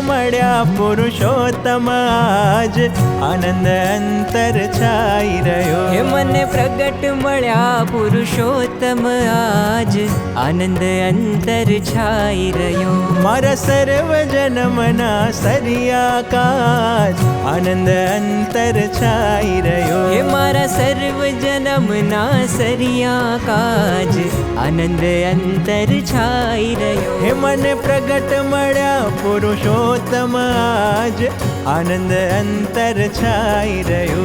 મળ્યા પુરુષોત્તમ આજ. આનંદ અંતર છાઈ રહ્યો. હે મને પ્રગટ મળ્યા પુરુષોત્તમ આજ. આનંદ અંતર છાઈ રહ્યો. મારા સર્વ જન્મના સરિયા કાજ આનંદ અંતર છાઈ રહ્યો. હે મારા સર્વ જન્મના સરિયા કાજ આનંદ અંતર છાઈ રહ્યો. હે મને પ્રગટ મળ્યા પુરુષોત્તમ આજ આનંદ અંતર છાઈ રહ્યો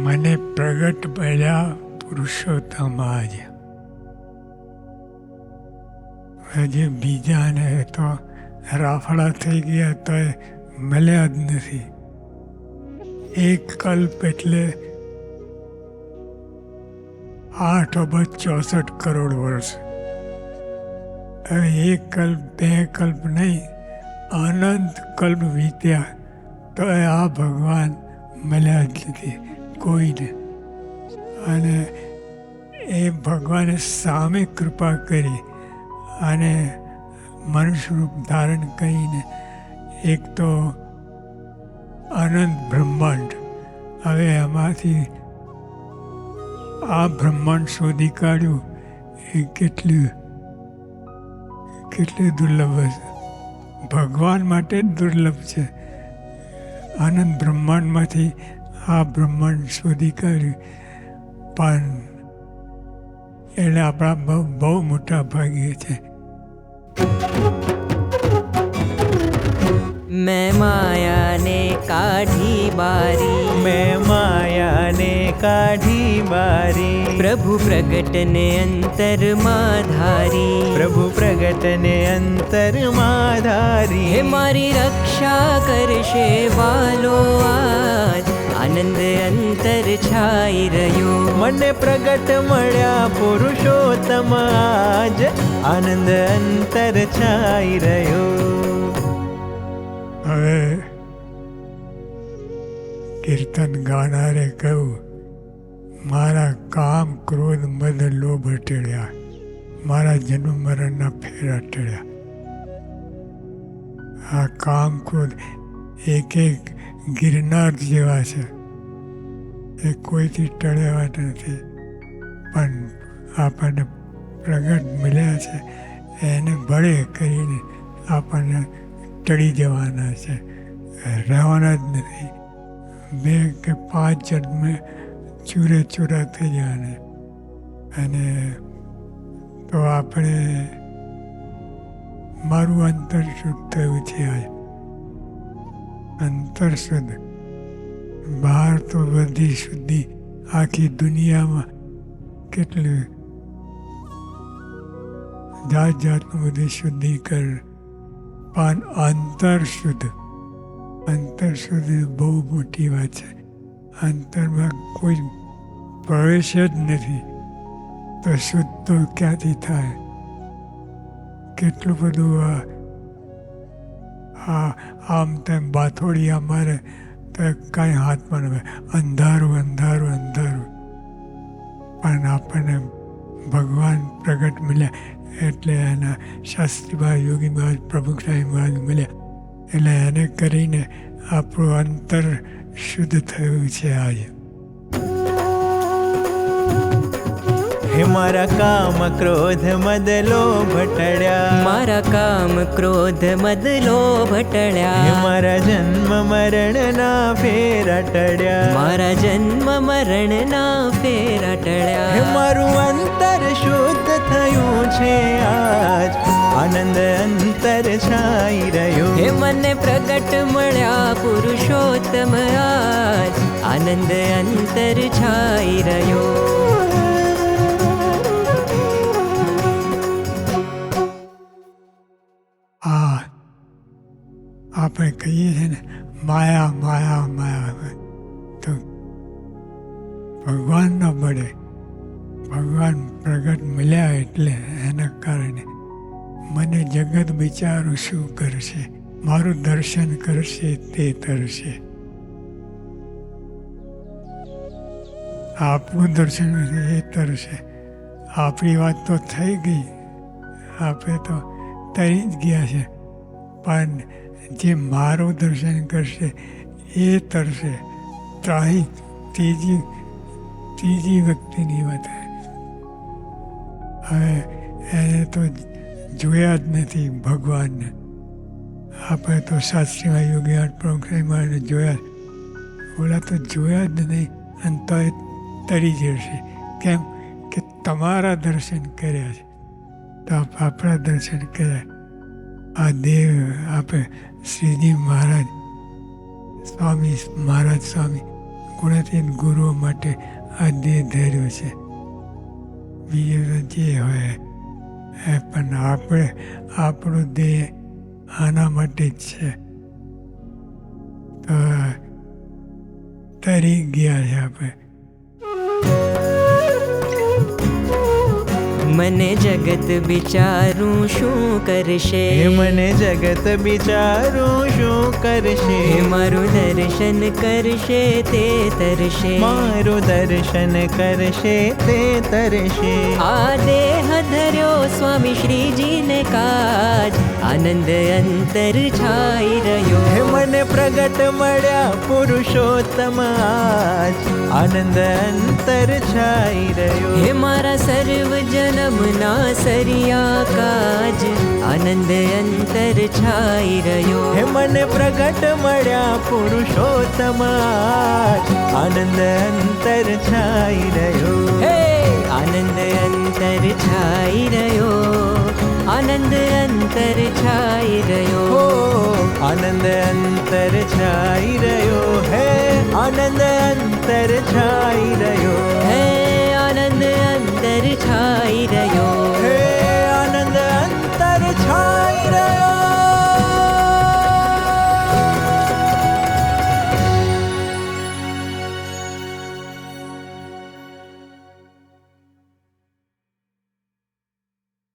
મને પ્રગટ મળ્યા પુરુષોત્તમ આજ હજી બીજાને તો રાફડા થઈ ગયા તો મળ્યા જ નથી એક કલ્પ એટલે આઠ અબજ ચોસઠ કરોડ વર્ષ હવે એક કલ્પ બે કલ્પ નહીં અનંત કલ્પ વીત્યા તો આ ભગવાન મળ્યા જ નથી, કોઈને. અને એ ભગવાને સામે કૃપા કરી અને મનુષ્ય રૂપ ધારણ કરીને એક તો અનંત બ્રહ્માંડ. હવે એમાંથી આ બ્રહ્માંડ શોધી કાઢ્યું, એ કેટલું કેટલું દુર્લભ હશે. ભગવાન માટે જ દુર્લભ છે. આનંદ બ્રહ્માંડમાંથી આ બ્રહ્માંડ શોધી કાઢ્યું. પણ એટલે આપણા બહુ બહુ મોટા ભાગ્ય છે. મેં માયાને કાઢી બારી. મેં માયાને કાઢી બારી પ્રભુ પ્રગટને અંતરમાં ધારી પ્રભુ પ્રગટને અંતરમાં ધારી હે મારી રક્ષા કરશે વાલો આજ આનંદ અંતર છાઈ રહ્યો મને પ્રગટ મળ્યા પુરુષોત્તમ આજ આનંદ અંતર છાઈ રહ્યો હવે કીર્તન ગાનારે કહ્યું મારા કામ, ક્રોધ, મદ, લોભ અટેડ્યા. મારા જન્મ, મરણના ફેરા અટેડ્યા. આ કામ, ક્રોધ એક એક ગિરનાર જેવા છે. એ કોઈથી ટળેવા નથી. પણ આપણને પ્રગટ મળ્યા છે. એને ભળે કરીને આપણને ટળી જવાના છે. રહેવાના જ નથી. બે કે પાંચ જન્મે ચૂરે ચૂરા થઈ જવાને. અને તો આપણે મારું અંતર શુદ્ધ થયું છે આજ. અંતર શુદ્ધ. બહાર તો બધી શુદ્ધિ આખી દુનિયામાં કેટલી જાત જાતનું બધી શુદ્ધિકરણ પણ અંતર શુદ્ધ. અંતર શુદ્ધ બહુ મોટી વાત છે. અંતરમાં કોઈ પ્રવેશ જ નથી. તો શુદ્ધ તો ક્યાંથી થાય? કેટલું બધું આ આ, આમ તેમ બાથોડિયા મારે તો કાંઈ હાથમાં ન આવે અંધારું અંધારું અંધારું. પણ આપણને ભગવાન પ્રગટ મળ્યા એટલે એના શાસ્ત્રીભાઈ યોગી મહારાજ, પ્રમુખ સાહેબ મળ્યા. એટલે એને કરીને આપણું અંતર શુદ્ધ થયું છે આજે હે મારા કામ ક્રોધ મદ લોભ ટળ્યા મારા કામ ક્રોધ મદ લોભ ટળ્યા મારા જન્મ મરણના ફેરા ટળ્યા મારા જન્મ મરણના ફેરા હે ટળ્યા મારું અંતર શુદ્ધ થયું છે આજ. આનંદ અંતર છાઈ રહ્યો. હે મને પ્રગટ મળ્યા પુરુષોત્તમ આજ આનંદ અંતર છાઈ રહ્યો આ આપણે કહીએ છીએ ને માયા માયા માયા તો ભગવાન ન મળે ભગવાન પ્રગટ મળ્યા એટલે એના કારણે મને જગત બિચારું શું કરશે મારું દર્શન કરશે તે તરશે આપણું દર્શન એ તરશે આપણી વાત તો થઈ ગઈ. આપણે તો તરી જ ગયા છે. પણ જે મારું દર્શન કરશે, એ તરશે ત્રાહી ત્રીજી ત્રીજી વ્યક્તિની વાત હવે એને તો જોયા જ નથી ભગવાનને. આપણે તો શાસ્ત્રીમાં યોગી આઠ પ્રમુખને જોયા. ઓલા તો જોયા જ નહીં, અને તો તરી જશે કેમ કે તમારા દર્શન કર્યા છે. તો આપ આપણા દર્શન કર્યા. આ દેવ આપે શ્રીજી મહારાજ, સ્વામી મહારાજ સ્વામી ગુણાતીત ગુરુઓ માટે આ દેહ ધર્યો છે. બીજું જે હોય, એ પણ આપણે, આપણો દેહ આના માટે જ છે. તો તરી ગયા છે આપણે. મને જગત બિચારું શું કરશે? મને જગત બિચારું શું કરશે? મારું દર્શન કરશે તે તરશે. મારું દર્શન કરશે તે તરશે. આ દેહ ધર્યો સ્વામી શ્રીજીને કાજ. આનંદ અંતર છાઈ રહ્યો. હે મને પ્રગટ મળ્યા પુરુષોત્તમ આજ. આનંદ અંતર છાઈ રહ્યો. હે મારા સર્વ જન્મના સરિયા કાજ આનંદ અંતર છાઈ રહ્યો હે મને પ્રગટ મળ્યા પુરુષોત્તમ આનંદ અંતર છાઈ રહ્યો હે આનંદ અંતર છાઈ રહ્યો આનંદ અંતર છાઈ રહ્યો. આનંદ અંતર છાઈ રહ્યો. હે આનંદ અંતર છાઈ રહ્યો. હે આનંદ અંતર છાઈ રહ્યો. હે